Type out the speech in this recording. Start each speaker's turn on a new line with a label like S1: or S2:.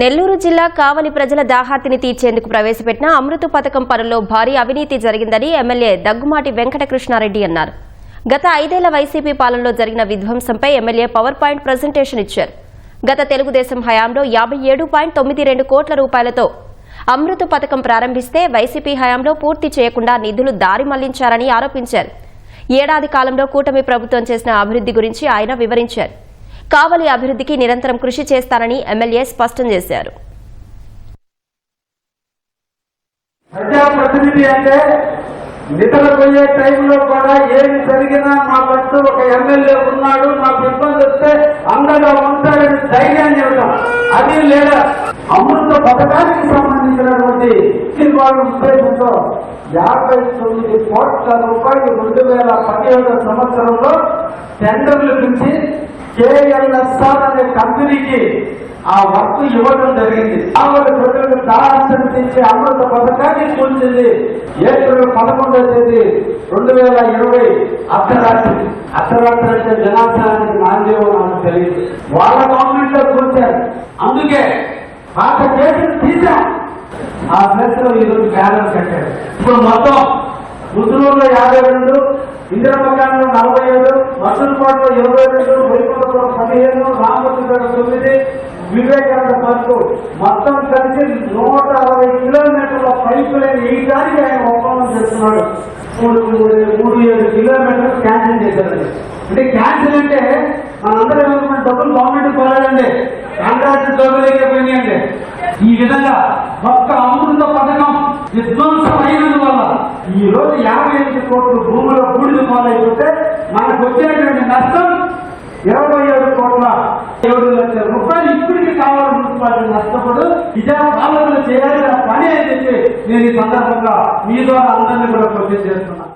S1: నెల్లూరు జిల్లా కావలి ప్రజల దాహార్తిని తీర్చేందుకు ప్రవేశపెట్టిన అమృత పథకం పనుల్లో భారీ అవినీతి జరిగిందని ఎమ్మెల్యే దగ్గుమాటి వెంకటకృష్ణారెడ్డి అన్నారు. గత ఐదేళ్ళ వైసీపీ పాలనలో జరిగిన విధ్వంసంపై ఎమ్మెల్యే పవర్ పాయింట్ ప్రజెంటేషన్ ఇచ్చారు. గత తెలుగుదేశం హయాంలో యాభై ఏడు పాయింట్ తొమ్మిది రెండు కోట్ల రూపాయలతో అమృత పథకం ప్రారంభిస్తే వైసీపీ హయాంలో పూర్తి చేయకుండా నిధులు దారి మళ్ళించారని ఆరోపించారు. ఏడాది కాలంలో కూటమి ప్రభుత్వం చేసిన అభివృద్ధి గురించి ఆయన వివరించారు. కావలి అభివృద్ధికి నిరంతరం కృషి చేస్తానని ఎమ్మెల్యే స్పష్టం చేశారు.
S2: ప్రజాప్రతినిధి అంటే నిద్రపోయే టైంలో కూడా ఏమి జరిగినా మా మాకంటూ ఒక ఎమ్మెల్యే ఉన్నాడు. మాకు ఇబ్బంది వస్తే అండగా ఉంటాడని ధైర్యాన్ని ఇవ్వడం అది లేదా? అమృత పథకానికి సంబంధించినటువంటి వాళ్ళ ఉద్దేశంతో యాభై తొమ్మిది కోట్ల రూపాయలు రెండు వేల పదిహేడు సంవత్సరంలో టెండర్లు పిలిచి కేఎల్ఎస్ఆర్ అనే కంపెనీకి ఆ వర్క్ ఇవ్వడం జరిగింది. ఆవిడ ప్రజలకు దారాంశం తీసి అమృత పథకాన్ని కూల్చింది. ఏప్రిల్ పదకొండవ తేదీ రెండు వేల ఇరవై అర్ధరాత్రి. అర్ధరాత్రి అంటే జనార్దనానికి నాందేవో నాకు తెలియదు వాళ్ళ గవర్నమెంట్లో కూర్చారు అందుకే పాత కేసులు తీసాం ఆ ప్లేస్లో ఈరోజు బ్యానర్ కట్టారు. ఇప్పుడు మొత్తం ముద్దులూరులో యాభై రెండు ఇందిరమకాంలో నలభై ఏడు ఇరవై రెండు వైకుంఠపురం పదిహేను రామచంద్ర తొమ్మిది వివేకానంద పార్కు మొత్తం కలిసి నూట అరవై కిలోమీటర్ల పైపు లైన్ వేయడానికి ఆయన ఒప్పందం చేస్తున్నాడు. మూడు మూడు ఏడు కిలోమీటర్లు క్యాన్సిల్ చేశారండి అంటే క్యాన్సిల్ అంటే మనందరం ఏమనుకున్న డబ్బులు గవర్నమెంట్ పోరాడండి కాంట్రాక్ట్ డబ్బులు అయిపోయినాయండి ఈ విధంగా ఒక్క అమృత పథకం విధ్వంసం అయినందువల్ల ఈ రోజు యాభై ఐదు కోట్లు భూముల బూడిద పాలైపోతే మనకు వచ్చినటువంటి నష్టం ఇరవై ఏడు కోట్ల ఏడు లక్షల రూపాయలు ఇప్పటికి కావాలి మున్సిపాలిటీ నష్టపడు. ఇదే పాలనలు చేయాల్సిన పని అని చెప్పి నేను ఈ సందర్భంగా మీ ద్వారా అందరినీ కూడా ప్రొసెస్ చేస్తున్నాను.